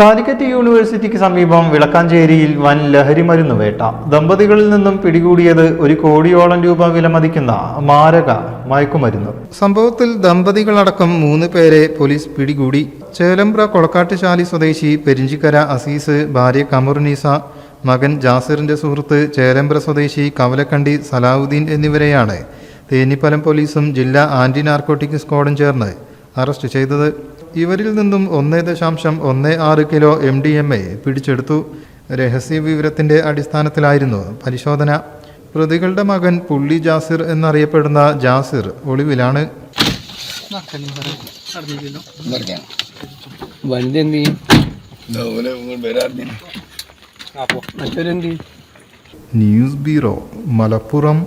കാലിക്കറ്റ് യൂണിവേഴ്സിറ്റിക്ക് സമീപം വിളക്കാഞ്ചേരിയിൽ വൻ ലഹരിമരുന്ന് വേട്ട. ദമ്പതികളിൽ നിന്നും പിടികൂടിയത് ഒരു കോടിയോളം രൂപ വിലമതിക്കുന്ന മാരക മയക്കുമരുന്ന്. സംഭവത്തിൽ ദമ്പതികളടക്കം മൂന്ന് പേരെ പോലീസ് പിടികൂടി. ചേലമ്പ്ര കൊളക്കാട്ടുശാലി സ്വദേശി പെരിഞ്ചിക്കര അസീസ് ഭാര്യ കമറുനീസ മകൻ ജാസിറിന്റെ സുഹൃത്ത് ചേലമ്പ്ര സ്വദേശി കവലക്കണ്ടി സലാഹുദ്ദീൻ എന്നിവരെയാണ് തേനിപ്പലം പോലീസും ജില്ലാ ആന്റി നാർക്കോട്ടിക് സ്ക്വാഡും ചേർന്ന് അറസ്റ്റ് ചെയ്തത്. ഇവരിൽ നിന്നും ഒന്നേ ദശാംശം ഒന്ന് ആറ് kilo M D M A പിടിച്ചെടുത്തു. രഹസ്യ വിവരത്തിന്റെ അടിസ്ഥാനത്തിലായിരുന്നു പരിശോധന. പ്രതികളുടെ മകൻ പുള്ളി ജാസിർ എന്നറിയപ്പെടുന്ന ജാസിർ ഒളിവിലാണ്. News bureau Malappuram.